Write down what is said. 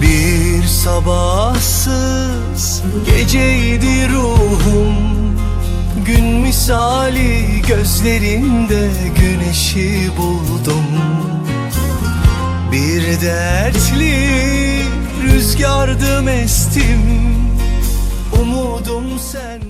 Bir sabahsız geceydi ruhum. Gün misali gözlerinde güneşi buldum. Bir dertli rüzgardım estim buldum sen.